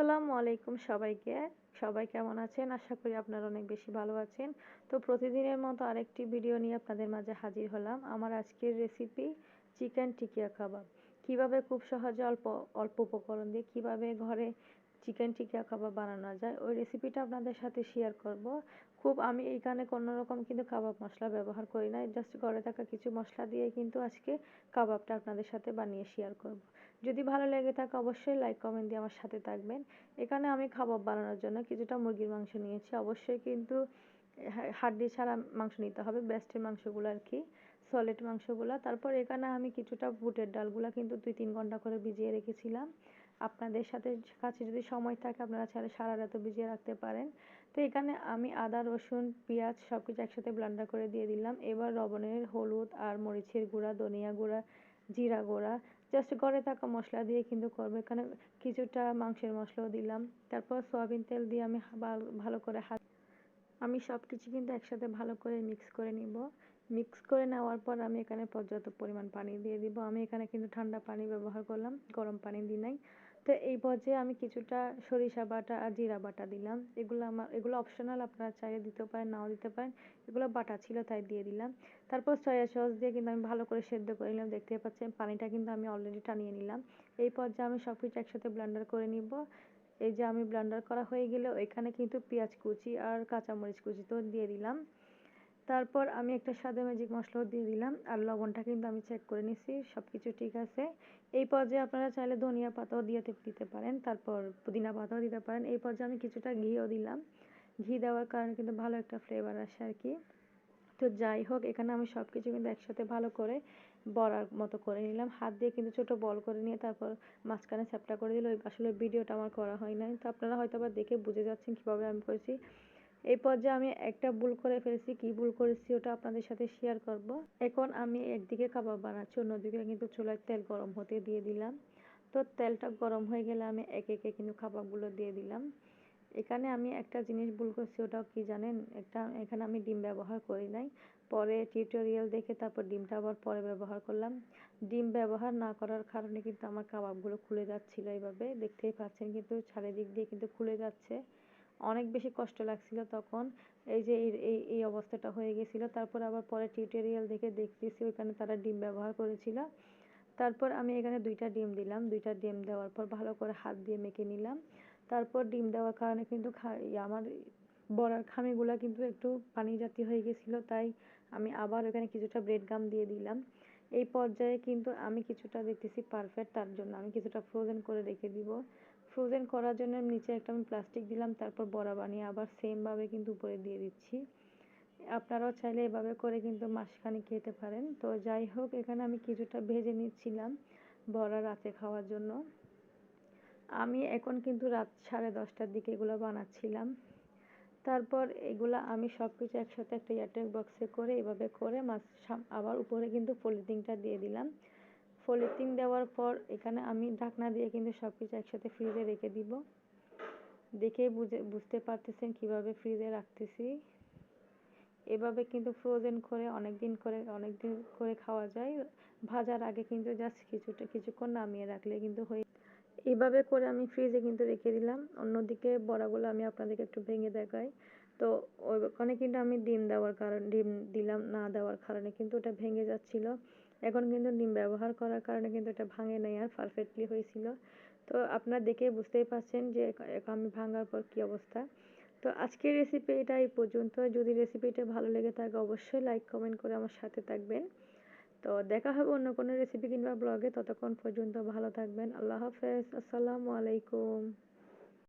আসসালামু আলাইকুম সবাইকে। সবাই কেমন আছেন? আশা করি আপনারা অনেক বেশি ভালো আছেন। তো প্রতিদিনের মতো আরেকটি ভিডিও নিয়ে আপনাদের মাঝে হাজির হলাম। আমার আজকের রেসিপি চিকেন টিকিয়া কাবাব কীভাবে খুব সহজে অল্প অল্প উপকরণ দিয়ে, কীভাবে ঘরে চিকেন টিকিয়া কাবাব বানানো যায়। ওই রেসিপিটা আপনাদের সাথে শেয়ার করব। খুব আমি এইখানে রকম কিন্তু কাবাব মশলা ব্যবহার করি না জাস্ট ঘরে থাকা কিছু মশলা দিয়ে কিন্তু আজকে কাবাবটা আপনাদের সাথে বানিয়ে শেয়ার করব। যদি ভালো লেগে থাকে অবশ্যই লাইক কমেন্ট দিয়ে আমার সাথে থাকবেন। এখানে আমি কাবাব বানানোর জন্য কিছুটা মুরগির মাংস নিয়েছি। অবশ্যই কিন্তু হাড্ডি ছাড়া মাংস নিতে হবে। বেস্টের মাংসগুলো আর কি। সলিড মাংসগুলো। তারপর এখানে আমি কিছুটা বুটের ডালগুলো কিন্তু দুই তিন ঘণ্টা করে ভিজিয়ে রেখেছিলাম। আপনাদের সাথে কাছে যদি সময় থাকে, আপনারা চাইলে সারা রাতও ভিজিয়ে রাখতে পারেন। তো এখানে আমি আদা, রসুন, পেঁয়াজ সব কিছু একসাথে ব্লান্ডার করে দিয়ে দিলাম। এবার লবণের হলুদ আর মরিচের গুঁড়া, ধনিয়া গুঁড়া, জিরা গুঁড়া জাস্ট ঘরে থাকা মশলা দিয়ে কিন্তু করব। এখানে কিছুটা মাংসের মশলাও দিলাম। তারপর সয়াবিন তেল দিয়ে আমি ভালো করে হাত, আমি সব কিছু কিন্তু একসাথে ভালো করে মিক্স করে নিব। মিক্স করে নেওয়ার পর আমি এখানে পর্যাপ্ত পরিমাণ পানি দিয়ে দিব। আমি এখানে কিন্তু ঠান্ডা পানি ব্যবহার করলাম, গরম পানি দিই নাই। তো এই পর্যায়ে আমি কিছুটা সরিষা বাটা আর জিরা বাটা দিলাম। এগুলো আমার, এগুলো অপশনাল আপনারা চাইলে দিতে পারেন, নাও দিতে পারেন। এগুলো বাটা ছিল তাই দিয়ে দিলাম। তারপর সয়া সস দিয়ে কিন্তু আমি ভালো করে সেদ্ধ করে নিলাম। দেখতে পাচ্ছেন পানিটা কিন্তু আমি অলরেডি টানিয়ে নিলাম। এই পর্যায়ে আমি সব কিছু একসাথে ব্লেন্ডার করে নিব। এই যে আমি ব্লেন্ডার করা হয়ে গেলে এখানে কিন্তু পেঁয়াজ কুচি আর কাঁচামরিচ কুচি তো দিয়ে দিলাম। তারপর আমি একটা সাদা ম্যাজিক মশলাও দিয়ে দিলাম আর লবণটা কিন্তু আমি চেক করে নিছি সব কিছু ঠিক আছে। এই পর্যায়ে আপনারা চাইলে ধনিয়া পাতাও দিয়ে দিতে পারেন, তারপর পুদিনা পাতাও দিতে পারেন। এই পর্যায়ে আমি কিছুটা ঘিও দিলাম। ঘি দেওয়ার কারণে কিন্তু ভালো একটা ফ্লেভার আসে আর কি। তো যাই হোক, এখানে আমি সব কিছু কিন্তু একসাথে ভালো করে বড়ার মতো করে নিলাম। হাত দিয়ে কিন্তু ছোট বল করে নিয়ে তারপর মাঝখানে চ্যাপটা করে দিল আসলে ভিডিওটা আমার করা হয় নাই। তো আপনারা হয়তো আবার দেখে বুঝে যাচ্ছেন কীভাবে আমি করেছি। এই পর্যায়ে আমি একটা ভুল করে ফেলেছি। কি ভুল করেছি ওটা আপনাদের সাথে শেয়ার করব। এখন আমি একদিকে কাবাব বানাচ্ছি, অন্যদিকে কিন্তু চুলায় তেল গরম হতে দিয়ে দিলাম। তো তেলটা গরম হয়ে গেলে আমি একে একে কিন্তু কাবাবগুলো দিয়ে দিলাম। এখানে আমি একটা জিনিস ভুল করছি, ওটাও কি জানেন? একটা, এখানে আমি ডিম ব্যবহার করি নাই। পরে টিউটোরিয়াল দেখে তারপর ডিমটা আবার পরে ব্যবহার করলাম। ডিম ব্যবহার না করার কারণে কিন্তু আমার কাবাবগুলো খুলে যাচ্ছিল এইভাবে। দেখতেই পাচ্ছেন কিন্তু চারিদিক দিয়ে কিন্তু খুলে যাচ্ছে। অনেক বেশি কষ্ট লাগছিল তখন। এই যে এই এই অবস্থাটা হয়ে গেছিল। তারপর আবার পরে টিউটোরিয়াল দেখে দেখতেছি, ওইখানে তারা ডিম ব্যবহার করেছিল। তারপর আমি এখানে দুইটা ডিম দিলাম। দুইটা ডিম দেওয়ার পর ভালো করে হাত দিয়ে মেখে নিলাম। তারপর ডিম দেওয়ার কারণে কিন্তু আমার বড়ার খামিগুলো কিন্তু একটু পানি জাতীয় হয়ে গেছিল। তাই আমি আবার ওখানে কিছুটা ব্রেড গাম দিয়ে দিলাম। এই পর্যায়ে কিন্তু আমি কিছুটা দেখতেছি পারফেক্ট তার জন্য। আমি কিছুটা ফ্রোজেন করে রেখে দিব। ফ্রোজেন করার জন্য নিচে একটা আমি প্লাস্টিক দিলাম, তারপর বড়া বানিয়ে আবার সেমভাবে কিন্তু উপরে দিয়ে দিচ্ছি। আপনারাও চাইলে এভাবে করে কিন্তু মাসখানি খেতে পারেন। তো যাই হোক, এখানে আমি কিছুটা ভেজে নিচ্ছিলাম বড়া রাতে খাওয়ার জন্য। আমি এখন কিন্তু রাত সাড়ে দশটার দিকে এগুলো বানাচ্ছিলাম। তারপর এগুলো আমি সব কিছু একসাথে একটা এয়ারটেল বক্সে করে এভাবে করে মাছ আবার উপরে কিন্তু পলিথিনটা দিয়ে দিলাম। পলিথিন দেওয়ার পর এখানে আমি ঢাকনা দিয়ে কিন্তু সব কিছু একসাথে ফ্রিজে রেখে দিব। দেখে বুঝে, বুঝতে পারতেছেন কীভাবে ফ্রিজে রাখতেছি। এভাবে কিন্তু ফ্রোজেন করে অনেক দিন করে অনেক দিন করে খাওয়া যায়। ভাজার আগে কিন্তু জাস্ট কিছুটা, কিছুক্ষণ নামিয়ে রাখলে কিন্তু হয়ে এভাবে করে আমি ফ্রিজে কিন্তু রেখে দিলাম। অন্যদিকে বড়াগুলো আমি আপনাদেরকে একটু ভেঙে দেখাই। তো ওখানে কিন্তু আমি ডিম দেওয়ার কারণ, ডিম দিলাম না দেওয়ার কারণে কিন্তু ওটা ভেঙে যাচ্ছিল। এখন কিন্তু নিম ব্যবহার করার কারণে কিন্তু এটা ভাঙে নাই আর পারফেক্টলি হয়েছিল। তো আপনারা দেখে বুঝতেই পারছেন যে আমি ভাঙার পর কি অবস্থা। তো আজকের রেসিপি এটা এই পর্যন্ত। যদি রেসিপিটা ভালো লেগে থাকে অবশ্যই লাইক কমেন্ট করে আমার সাথে থাকবেন। তো দেখা হবে অন্য কোনো রেসিপি কিংবা ব্লগে ততক্ষণ পর্যন্ত ভালো থাকবেন। আল্লাহ হাফেজ। আসসালামু আলাইকুম।